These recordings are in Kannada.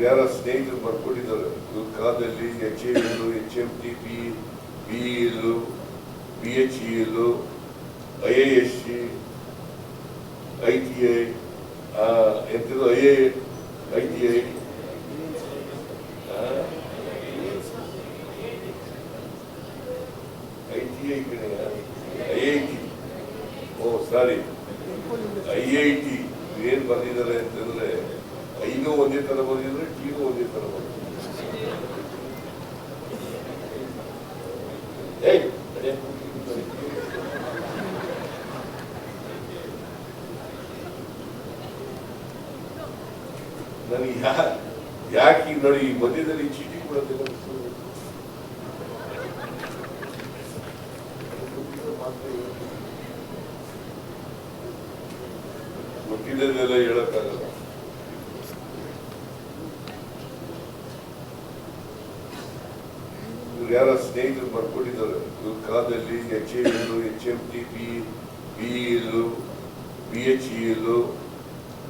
ಯಾರ ಸ್ನೇಹಿತರು ಬರ್ಕೊಟ್ಟಿದ್ದಾರೆ ಕಾಲದಲ್ಲಿ H A L H M T P B L B H E L I A S C I T I ಎಂಥದ್ದು I A I T I I T I I I T oh sorry I I T ಏನ್ ಬಂದಿದ್ದಾರೆ ಅಂತಂದ್ರೆ ಐನು ಒಂದೇ ತರ ಬಂದಿದ್ರೆ ಟೀನು ಒಂದೇ ತರ ಬಂದಿದೆ ಏಯ್ ಅದೇ. ನನಗೆ ಯಾ, ಯಾಕೆ ಈಗ ನೋಡಿ ಈ ಮಧ್ಯದಲ್ಲಿ ಚೀಟಿ ಕೊಡೋದಿಲ್ಲ ಗೊತ್ತಿದ್ದದೆಲ್ಲ ಹೇಳಕ್ಕಾಗಲ್ಲ. ಯಾರ ಸ್ನೇಹಿತರು ಬರ್ಕೊಟ್ಟಿದ್ದಾರೆ ಕಾಲದಲ್ಲಿ H A L H M T P B L B H E L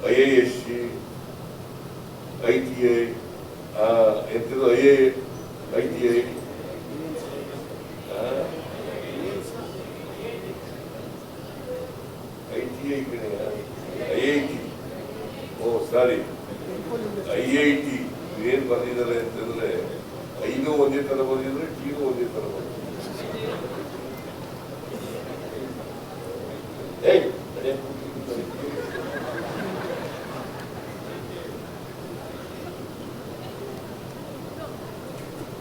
I A S C I T I ಎಂಥದ್ದು I A I T I I T I I I T oh sorry I I T ಏನ್ ಬಂದಿದ್ದಾರೆ ಅಂತಂದ್ರೆ ಐನು ಒಂದೇ ತರ ಬಂದಿದ್ರೆ ಟೀನು ಒಂದೇ ತರ ಬಂದಿದೆ ಏಯ್, ಅದೇ.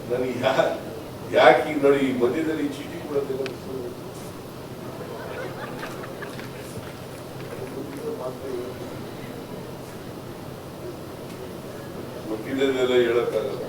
ನನಗೆ ಯಾ, ಯಾಕೆ ಈಗ ನೋಡಿ ಈ ಮಧ್ಯದಲ್ಲಿ ಚೀಟಿ ಕೂಡ ಮಧ್ಯದಲ್ಲೆಲ್ಲ ಹೇಳಕ್ಕಾಗಲ್ಲ.